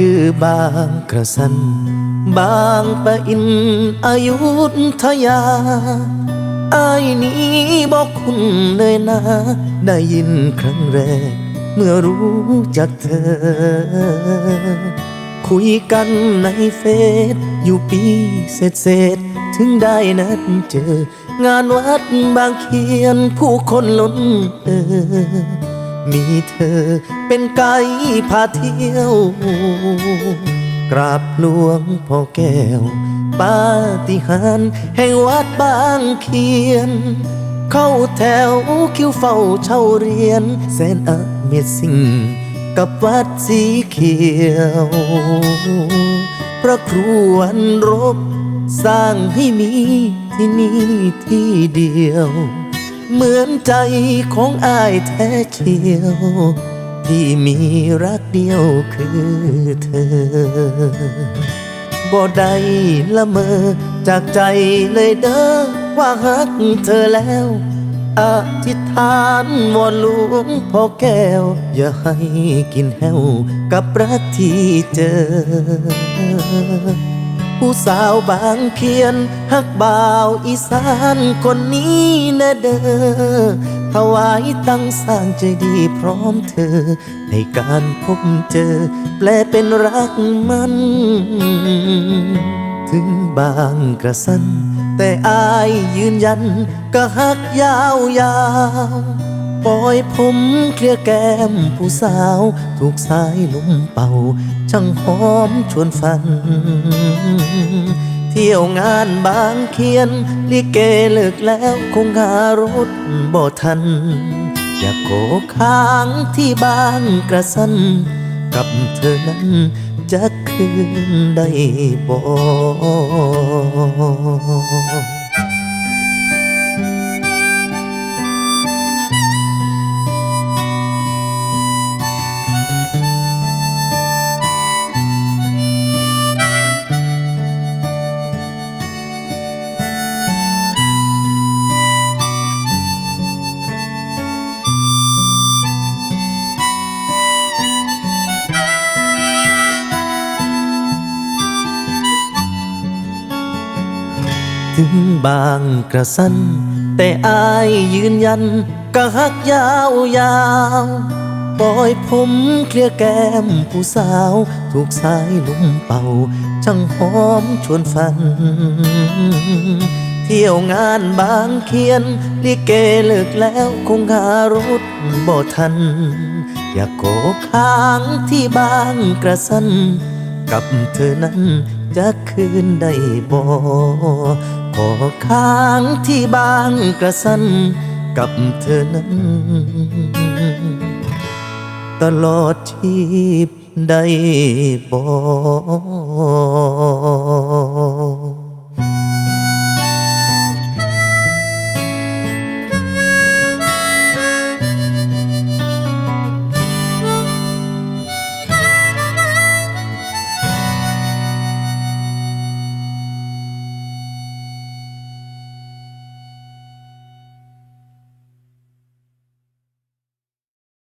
ชื่อบางกระสัน บางปะอินอายุทยาอายนี้บอกคุณเลยนะ ได้ยินครั้งแรก เมื่อรู้จักเธอ คุยกันในเฟซอยู่ปีเศษเศษๆถึงได้นัดเจอ งานวัดบางเขียนผู้คนล้นเออ มีเธอเป็นไกด์พาเที่ยว กราบหลวงพ่อแก้ว ปาฏิหาริย์แห่งวัดบางเขียน เข้าแถวคิวเฝ้าเช่าเรียนแสนอเมซิงกับวัดสีเขียว พระครูวันรบ สร้างให้มีที่นี่ที่เดียว เหมือนใจของอายแท้เชียวที่มีรักเดียวคือเธอบ่ได้ละเมอจากใจเลยเด้อว่าฮักเธอแล้วอธิษฐานวอนหลวงพ่อแก้ว อย่าให้กินแห้วกับรักที่เจอ ผู้สาวบางเขียนฮักบ่าวอีสานคนนี้นะเด้อถวายตั้งสร้างใจดีพร้อมเธอ ในการพบเจอ แปลเป็นรักมัน ถึงบางกระสันแต่อายยืนยันก็ฮักยาวยาว ปล่อยผมเคลียร์แก้มผู้สาว ถูกสายลมเป่า ช่างหอมชวนฝัน เที่ยวงานบางเขียน ลิเกเลิกแล้วคงหารถบ่ทัน อยากโกค้างที่บางกระสัน กับเธอนั้นจะคืนได้บ่ ถึงบางกระสัน แต่อายยืนยันก็ฮักยาวยาวปล่อยผมเคลียแก้มผู้สาว ถูกสายลมเป่า ช่างหอมชวนฝัน เที่ยวงานบางเขียน ลิเกเลิกแล้วคงหารถบ่ทัน อยากโกค้างที่บางกระสัน กับเธอนั้นจะคืนได้บ่ อค้างที่บางกระสันกับเธอนั้น ตลอดชีพได้บอก